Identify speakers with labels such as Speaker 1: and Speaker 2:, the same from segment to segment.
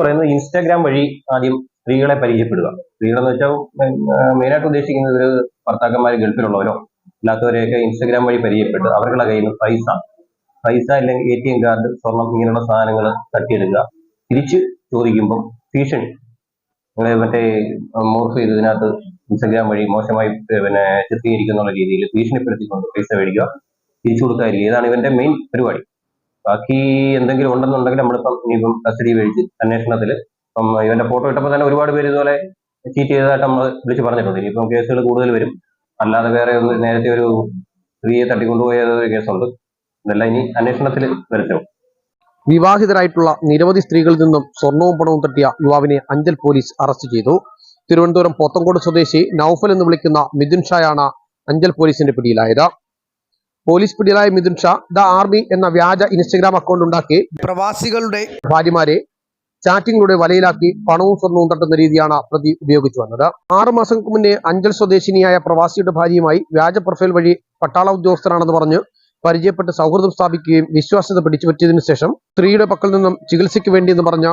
Speaker 1: പറയുന്നത് ഇൻസ്റ്റാഗ്രാം വഴി ആദ്യം സ്ത്രീകളെ പരിചയപ്പെടുക. സ്ത്രീകളെന്ന് വെച്ചാൽ മെയിനായിട്ട് ഉദ്ദേശിക്കുന്നത് ഇവർ ഭർത്താക്കന്മാർ ഗൾഫിലുള്ളവരോ അല്ലാത്തവരെയൊക്കെ ഇൻസ്റ്റാഗ്രാം വഴി പരിചയപ്പെട്ട് അവരുടെ കയ്യിൽ നിന്ന് പൈസ പൈസ അല്ലെങ്കിൽ എ ടി എം കാർഡ് സ്വർണം ഇങ്ങനെയുള്ള സാധനങ്ങൾ തട്ടിയെടുക്കുക. തിരിച്ച് ചോദിക്കുമ്പം ഭീഷണി. മറ്റേ മോർഫ് ചെയ്ത് ഇതിനകത്ത് ഇൻസ്റ്റാഗ്രാം വഴി മോശമായി പിന്നെ ചിത്രീകരിക്കുന്ന രീതിയിൽ ഭീഷണിപ്പെടുത്തിക്കൊണ്ട് പൈസ മേടിക്കുക തിരിച്ചു കൊടുക്കാതിരിക്കുക. ഇതാണ് ഇവന്റെ മെയിൻ പരിപാടി. ബാക്കി എന്തെങ്കിലും ഉണ്ടെന്നുണ്ടെങ്കിൽ നമ്മളിപ്പം ഇനിയിപ്പം കസ്റ്റഡി മേടിച്ച് അന്വേഷണത്തിൽ ഇപ്പം ഇവന്റെ ഫോട്ടോ ഇട്ടപ്പോൾ തന്നെ ഒരുപാട് പേര് ഇതുപോലെ ചീറ്റ് ചെയ്തതായിട്ട് നമ്മൾ വിളിച്ച് പറഞ്ഞിട്ടുണ്ട്. ഇനിയിപ്പം കേസുകൾ കൂടുതൽ വരും. അല്ലാതെ വേറെ ഒന്ന് നേരത്തെ ഒരു സ്ത്രീയെ തട്ടിക്കൊണ്ടുപോയ ഒരു കേസുണ്ട്. ഇതെല്ലാം ഇനി അന്വേഷണത്തിൽ വരട്ടെ
Speaker 2: വിവാഹിതരായിട്ടുള്ള നിരവധി സ്ത്രീകളിൽ നിന്നും സ്വർണവും പണവും തട്ടിയ യുവാവിനെ അഞ്ചൽ പോലീസ് അറസ്റ്റ് ചെയ്തു. തിരുവനന്തപുരം പോത്തങ്കോട് സ്വദേശി നൌഫൽ എന്ന് വിളിക്കുന്ന മിഥുൻ ഷായാണ് അഞ്ചൽ പോലീസിന്റെ പിടിയിലായത്. പോലീസ് പിടിയിലായ മിഥുൻ ഷാ ദ ആർമി എന്ന വ്യാജ ഇൻസ്റ്റഗ്രാം അക്കൗണ്ട് ഉണ്ടാക്കി.
Speaker 3: പ്രവാസികളുടെ
Speaker 2: ഭാര്യമാരെ ചാറ്റിങ്ങിലൂടെ വലയിലാക്കി പണവും സ്വർണവും തട്ടുന്ന രീതിയാണ് പ്രതി ഉപയോഗിച്ചു വന്നത്. ആറു മാസങ്ങൾക്ക് മുന്നേ അഞ്ചൽ സ്വദേശിനിയായ പ്രവാസിയുടെ ഭാര്യയുമായി വ്യാജ പ്രൊഫൈൽ വഴി പട്ടാള ഉദ്യോഗസ്ഥരാണെന്ന് പറഞ്ഞ് പരിചയപ്പെട്ട് സൗഹൃദം സ്ഥാപിക്കുകയും വിശ്വാസ്യത പിടിച്ചുപറ്റിയതിനു ശേഷം സ്ത്രീയുടെ പക്കൽ നിന്നും ചികിത്സയ്ക്ക് വേണ്ടിയെന്ന് പറഞ്ഞ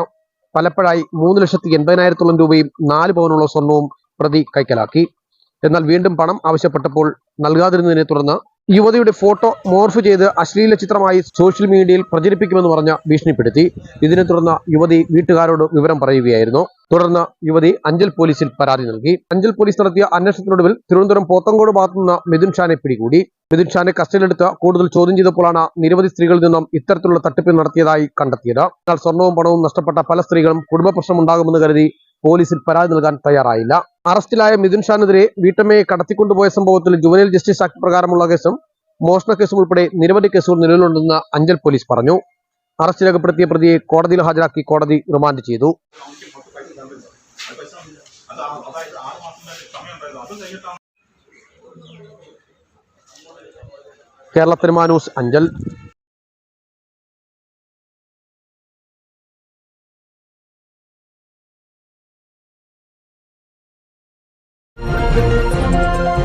Speaker 2: പലപ്പോഴായി മൂന്ന് ലക്ഷത്തി എൺപതിനായിരത്തോളം രൂപയും നാല് പവനുള്ള സ്വർണവും പ്രതി കൈക്കലാക്കി. എന്നാൽ വീണ്ടും പണം ആവശ്യപ്പെട്ടപ്പോൾ നൽകാതിരുന്നതിനെ തുടർന്ന് യുവതിയുടെ ഫോട്ടോ മോർഫ് ചെയ്ത് അശ്ലീല ചിത്രമായി സോഷ്യൽ മീഡിയയിൽ പ്രചരിപ്പിക്കുമെന്ന് പറഞ്ഞ് ഭീഷണിപ്പെടുത്തി. ഇതിനെ തുടർന്ന് യുവതി വീട്ടുകാരോട് വിവരം പറയുകയായിരുന്നു. തുടർന്ന് യുവതി അഞ്ചൽ പോലീസിൽ പരാതി നൽകി. അഞ്ചൽ പോലീസ് നടത്തിയ അന്വേഷണത്തിനൊടുവിൽ തിരുവനന്തപുരം പോത്തങ്കോട് ഭാഗത്തുനിന്ന് മിഥുൻ ഷാനെ പിടികൂടി. മിഥുൻ ഷാനെ കസ്റ്റഡിയിലെടുത്ത് കൂടുതൽ ചോദ്യം ചെയ്തപ്പോഴാണ് നിരവധി സ്ത്രീകളിൽ നിന്നും ഇത്തരത്തിലുള്ള തട്ടിപ്പ് നടത്തിയതായി കണ്ടെത്തിയത്. എന്നാൽ സ്വർണവും പണവും നഷ്ടപ്പെട്ട പല സ്ത്രീകളും കുടുംബ പ്രശ്നമുണ്ടാകുമെന്ന് കരുതി പോലീസിൽ പരാതി നൽകാൻ തയ്യാറായില്ല. അറസ്റ്റിലായ മിഥുൻ ഷാനെതിരെ വീട്ടമ്മയെ കടത്തിക്കൊണ്ടുപോയ സംഭവത്തിൽ ജുവനൈൽ ജസ്റ്റിസ് ആക്ട് പ്രകാരമുള്ള കേസും മോഷണ കേസും ഉൾപ്പെടെ നിരവധി കേസുകൾ നിലവിലുണ്ടെന്ന് അഞ്ചൽ പോലീസ് പറഞ്ഞു. അറസ്റ്റ് രേഖപ്പെടുത്തിയ പ്രതിയെ കോടതിയിൽ ഹാജരാക്കി കോടതി റിമാൻഡ് ചെയ്തു. കേരള ന്യൂസ് അഞ്ചൽ. Música